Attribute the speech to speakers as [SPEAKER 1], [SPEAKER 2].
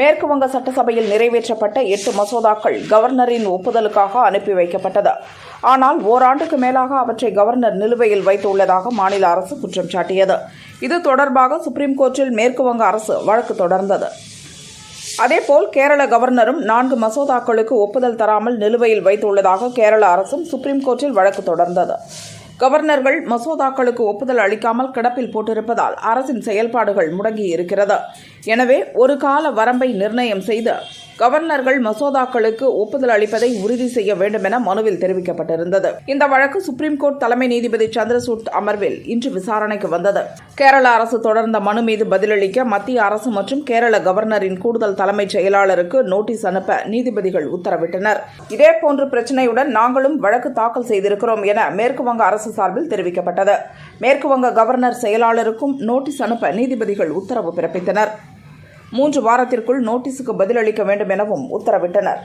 [SPEAKER 1] மேற்கு வங்க சட்டசபையில் நிறைவேற்றப்பட்ட எட்டு மசோதாக்கள் கவர்னரின் ஒப்புதலுக்காக அனுப்பி வைக்கப்பட்டது. ஆனால் ஓராண்டுக்கு மேலாக அவற்றை கவர்னர் நிலுவையில் வைத்துள்ளதாக மாநில அரசு குற்றம் சாட்டியது. இது தொடர்பாக சுப்ரீம் கோர்ட்டில் மேற்கு வங்க அரசு வழக்கு தொடர்ந்தது. அதேபோல் கேரள கவர்னரும் நான்கு மசோதாக்களுக்கு ஒப்புதல் தராமல் நிலுவையில் வைத்துள்ளதாக கேரள அரசும் சுப்ரீம் கோர்ட்டில் வழக்கு தொடர்ந்தது. கவர்னர்கள் மசோதாக்களுக்கு ஒப்புதல் அளிக்காமல் கிடப்பில் போட்டிருப்பதால் அரசின் செயல்பாடுகள் முடங்கி இருக்கிறது எனவே ஒரு கால வரம்பை நிர்ணயம் செய்து கவர்னர்கள் மசோதாக்களுக்கு ஒப்புதல் அளிப்பதை உறுதி செய்ய வேண்டும் என மனுவில் தெரிவிக்கப்பட்டிருந்தது. இந்த வழக்கு சுப்ரீம் கோர்ட் தலைமை நீதிபதி சந்திரசூட் அமர்வில் இன்று விசாரணைக்கு வந்தது. கேரள அரசு தொடர்ந்த மனு மீது பதிலளிக்க மத்திய அரசு மற்றும் கேரள கவர்னரின் கூடுதல் தலைமைச் செயலாளருக்கு நோட்டீஸ் அனுப்ப நீதிபதிகள் உத்தரவிட்டனர். இதேபோன்ற பிரச்சினையுடன் நாங்களும் வழக்கு தாக்கல் செய்திருக்கிறோம் என மேற்குவங்க அரசு சார்பில் தெரிவிக்கப்பட்டது. மேற்குவங்க கவர்னர் செயலாளருக்கும் நோட்டீஸ் அனுப்ப நீதிபதிகள் உத்தரவு பிறப்பித்தனர். மூன்று வாரத்திற்குள் நோட்டீஸுக்கு பதிலளிக்க வேண்டும் எனவும் உத்தரவிட்டனர்.